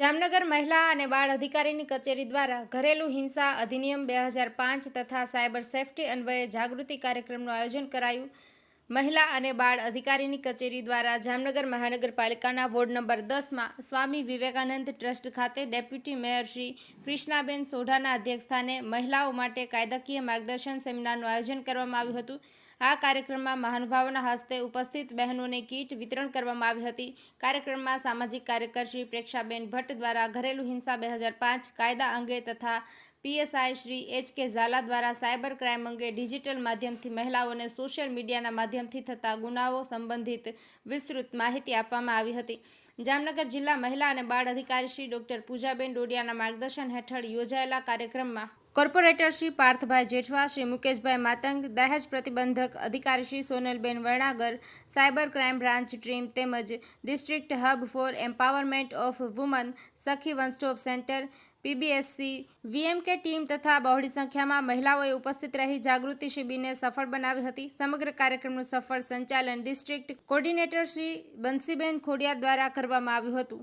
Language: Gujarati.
જામનગર મહિલા અને બાળ અધિકારીની કચેરી દ્વારા ઘરેલું હિંસા અધિનિયમ બે હજાર પાંચ તથા સાયબર સેફટી અન્વયે જાગૃતિ કાર્યક્રમનું આયોજન કરાયું. મહિલા અને બાળ અધિકારીની કચેરી દ્વારા જામનગર મહાનગરપાલિકાના વોર્ડ નંબર દસમાં સ્વામી વિવેકાનંદ ટ્રસ્ટ ખાતે ડેપ્યુટી મેયર શ્રી કૃષ્ણાબેન સોઢાના અધ્યક્ષસ્થાને મહિલાઓ માટે કાયદાકીય માર્ગદર્શન સેમિનારનું આયોજન કરવામાં આવ્યું હતું. આ કાર્યક્રમમાં મહાનુભાવોના હસ્તે ઉપસ્થિત બહેનોને કીટ વિતરણ કરવામાં આવી હતી. કાર્યક્રમમાં સામાજિક કાર્યકર શ્રી પ્રેક્ષાબેન ભટ્ટ દ્વારા ઘરેલું હિંસા બે કાયદા અંગે તથા PSI Shri H K Jhala દ્વારા સાયબર ક્રાઇમ અંગે ડિજિટલ માધ્યમથી મહિલાઓને સોશિયલ મીડિયાના માધ્યમથી થતા ગુનાઓ સંબંધિત વિસ્તૃત માહિતી આપવામાં આવી હતી. જામનગર જિલ્લા મહિલા અને બાળ અધિકારી શ્રી ડોક્ટર પૂજાબેન ડોડિયાના માર્ગદર્શન હેઠળ યોજાયેલા કાર્યક્રમમાં કોર્પોરેટર શ્રી પાર્થભાઈ જેઠવા, શ્રી મુકેશભાઈ માતંગ, દહેજ પ્રતિબંધક અધિકારી Shri Sonalben Varnagar, cyber crime branch team તેમજ district hub for empowerment of women Sakhi one stop centre, PBSC, VMK team તથા બહોળી સંખ્યામાં મહિલાઓએ ઉપસ્થિત રહી જાગૃતિ શિબિરને સફળ બનાવી હતી. સમગ્ર કાર્યક્રમનું સફળ સંચાલન ડિસ્ટ્રિક્ટ કોર્ડિનેટર શ્રી બંસીબેન ખોડિયાર દ્વારા કરવામાં આવ્યું હતું.